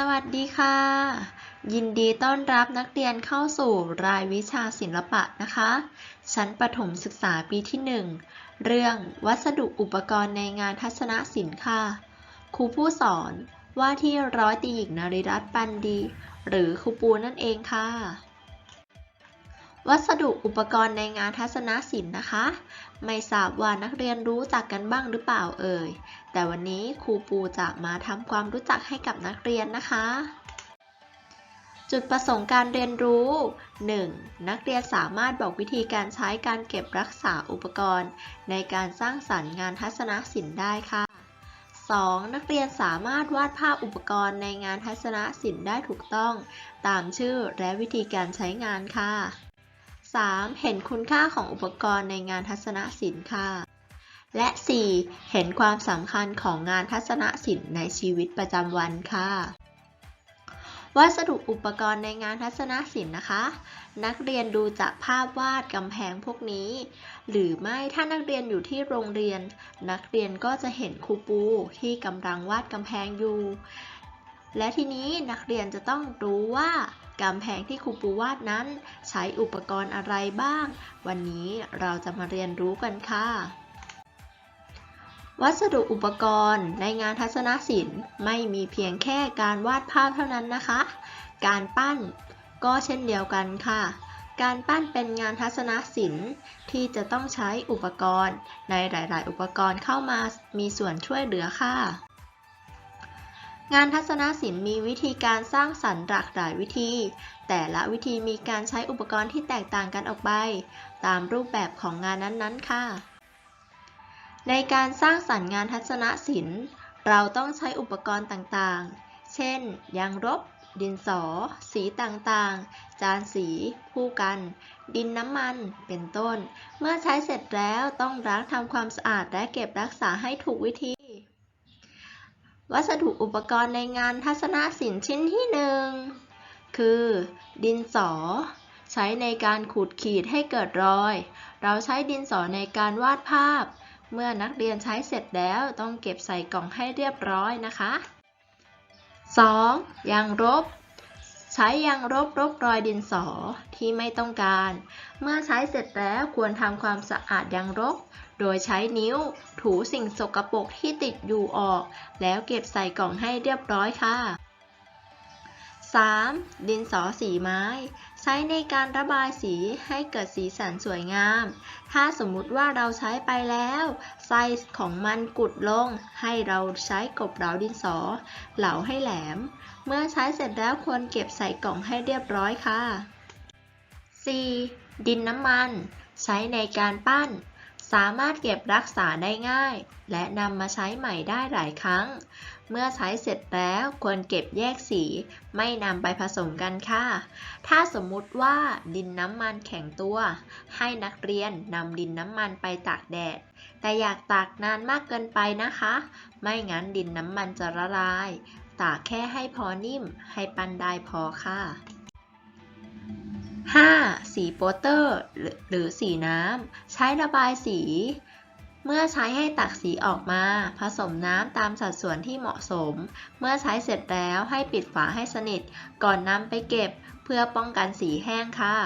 สวัสดีค่ะ ยินดีต้อนรับนักเรียนเข้าสู่รายวิชาศิลปะนะคะ ชั้นประถมศึกษาปีที่ 1 เรื่องวัสดุอุปกรณ์ในงานทัศนศิลป์ค่ะ ครูผู้สอนว่าที่ร้อยตีหญิงนริรัตน์ปันดี หรือครูปูนั่นเองค่ะ วัสดุอุปกรณ์ในงานทัศนศิลป์นะคะ ไม่ทราบว่านักเรียนรู้จักกันบ้างหรือเปล่าเอ่ย แต่วันนี้ครูปูจะมาทำความรู้จักให้กับนักเรียนนะคะ จุดประสงค์การเรียนรู้ 1. นักเรียนสามารถบอกวิธีการใช้การเก็บรักษาอุปกรณ์ ในการสร้างสรรค์งานทัศนศิลป์ได้ค่ะ 2. นักเรียนสามารถวาดภาพอุปกรณ์ในงานทัศนศิลป์ได้ถูกต้อง ตามชื่อและวิธีการใช้งานค่ะ 3. เห็นคุณค่าของอุปกรณ์ในงานทัศนศิลป์ค่ะ และ 4. เห็นความสำคัญของงานทัศนศิลป์ในชีวิตประจำวันค่ะวัสดุอุปกรณ์ในงานทัศนศิลป์นะคะ นักเรียนดูจากภาพวาดกำแพงพวกนี้ หรือไม่ถ้านักเรียนอยู่ที่โรงเรียน นักเรียนก็จะเห็นครูปูที่กำลังวาดกำแพงอยู่ และทีนี้นักเรียนจะต้องรู้ว่ากำแพงที่ครูปูวาดนั้น ใช้อุปกรณ์อะไรบ้าง วันนี้เราจะมาเรียนรู้กันค่ะ วัสดุอุปกรณ์ในงานทัศนศิลป์ ไม่มีเพียงแค่การวาดภาพเท่านั้นนะคะ การปั้นก็เช่นเดียวกันค่ะ การปั้นเป็นงานทัศนศิลป์ที่จะต้องใช้อุปกรณ์ในหลาย ๆ อุปกรณ์เข้ามามีส่วนช่วยเหลือค่ะ งานทัศนศิลป์มีวิธีการสร้างสรรค์หลากหลายวิธี แต่ละวิธีมีการใช้อุปกรณ์ที่แตกต่างกันออกไป ตามรูปแบบของงานนั้นๆ ค่ะ ในการสร้างสรรค์งานทัศนศิลป์ เราต้องใช้อุปกรณ์ต่างๆ เช่น ยางลบดินสอ สีต่างๆ จานสีผู้กัน ดินน้ำมัน เป็นต้น เมื่อใช้เสร็จแล้วต้องล้างทำความสะอาดและเก็บรักษาให้ถูกวิธี วัสดุอุปกรณ์ในงานทัศนศิลป์ชิ้นที่หนึ่งคือ ดินสอ ใช้ในการขูดขีดให้เกิดรอย เราใช้ดินสอในการวาดภาพ เมื่อนักเรียนใช้เสร็จแล้วต้องเก็บใส่กล่องให้เรียบร้อยนะคะ 2. ยางลบ ใช้ยางลบลบรอยดินสอที่ไม่ต้องการ เมื่อใช้เสร็จแล้วควรทำความสะอาดยางลบโดยใช้นิ้ว ถูสิ่งสกปรกที่ติดอยู่ออก แล้วเก็บใส่กล่องให้เรียบร้อยค่ะ 3. ดินสอสีไม้ ใช้ในการระบายสีให้เกิดสีสันสวยงาม ถ้าสมมุติว่าเราใช้ไปแล้วไส้ของมันกุดลง ให้เราใช้กบเหลาดินสอ เหลาให้แหลม เมื่อใช้เสร็จแล้วควรเก็บใส่กล่องให้เรียบร้อยค่ะ 4. ดินน้ำมัน ใช้ในการปั้น สามารถเก็บรักษาได้ง่าย และนำมาใช้ใหม่ได้หลายครั้ง เมื่อใช้เสร็จแล้วควรเก็บแยกสี ไม่นำไปผสมกันค่ะ ถ้าสมมุติว่าดินน้ำมันแข็งตัว ให้นักเรียนนำดินน้ำมันไปตากแดด แต่อยากตากนานมากเกินไปนะคะ ไม่งั้นดินน้ำมันจะละลาย ตากแค่ให้พอนิ่ม ให้ปันได้พอค่ะ 5. สีโปสเตอร์ หรือสีน้ำ ใช้ระบายสี เมื่อใช้ให้ตักสีออกมา ผสมน้ำตามสัดส่วนที่เหมาะสม เมื่อใช้เสร็จแล้วให้ปิดฝาให้สนิท ก่อนนำไปเก็บเพื่อป้องกันสีแห้งค่ะ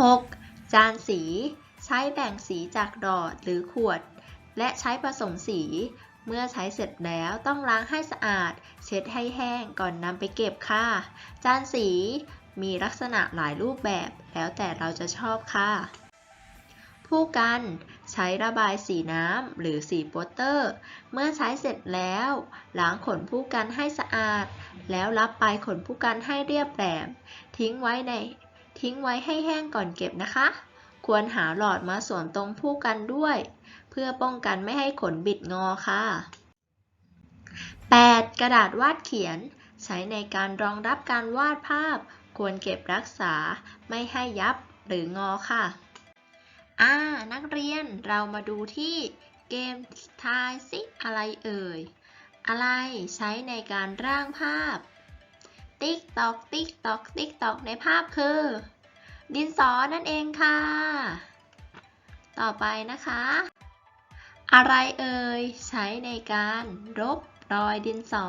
6. จานสี ใช้แบ่งสีจากหลอดหรือขวด และใช้ผสมสี เมื่อใช้เสร็จแล้วต้องล้างให้สะอาด เช็ดให้แห้งก่อนนำไปเก็บค่ะ จานสี มีลักษณะหลายรูปแบบแล้วแต่เราจะชอบค่ะ ผู้กันใช้ระบายสีน้ำหรือสีโปสเตอร์ เมื่อใช้เสร็จแล้วล้างขนผู้กันให้สะอาด แล้วรับปลายขนผู้กันให้เรียบแหลมทิ้งไว้ใน ทิ้งไว้ให้แห้งก่อนเก็บนะคะ ควรหาหลอดมาสวมตรงผู้กันด้วย เพื่อป้องกันไม่ให้ขนบิดงอค่ะ 8. กระดาษวาดเขียน ใช้ในการรองรับการวาดภาพ ควรเก็บรักษาไม่ให้ยับหรืองอค่ะ อ่า นักเรียนเรามาดูที่เกมทายสิอะไรเอ่ย อะไรใช้ในการร่างภาพ ติ๊กตอกติ๊กตอกติ๊กตอกในภาพคือ ดินสอนั่นเองค่ะ ต่อไปนะคะ อะไรเอ่ย ใช้ในการรบรอยดินสอ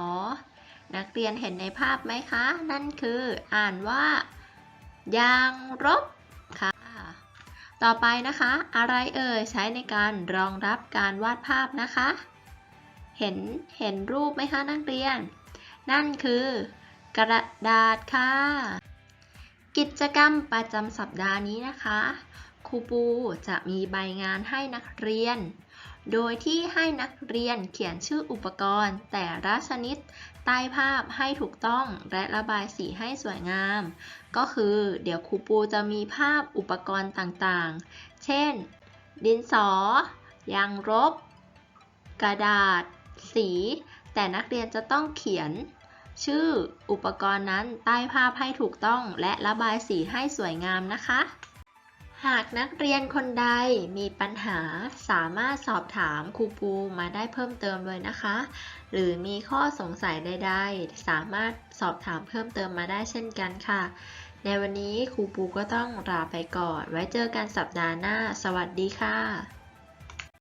นักเรียนเห็นในภาพไหมคะ นั่นคืออ่านว่า ยางรบค่ะ ต่อไปนะคะ อะไรเอ่ยใช้ในการรองรับการวาดภาพนะคะ เห็นเห็นรูปไหมคะนักเรียน นั่นคือกระดาษค่ะ กิจกรรมประจำสัปดาห์นี้นะคะครูปูจะมีใบงานให้นักเรียน โดยที่ให้นักเรียนเขียนชื่ออุปกรณ์แต่ละชนิด ใต้ภาพให้ถูกต้องและระบายสีให้สวยงาม ก็คือเดี๋ยวครูปูจะมีภาพอุปกรณ์ต่างๆ เช่น ดินสอ ยางรบ กระดาษ สี แต่นักเรียนจะต้องเขียน ชื่ออุปกรณ์นั้นใต้ภาพให้ถูกต้องและระบายสีให้สวยงามนะคะ หากนักเรียนคนใดมีปัญหาสามารถสอบถามครูปูมาได้เพิ่มเติมเลยนะคะ หรือมีข้อสงสัยใดๆ สามารถสอบถามเพิ่มเติมมาได้เช่นกันค่ะ ในวันนี้ครูปูก็ต้องลาไปก่อน ไว้เจอกันสัปดาห์หน้า สวัสดีค่ะ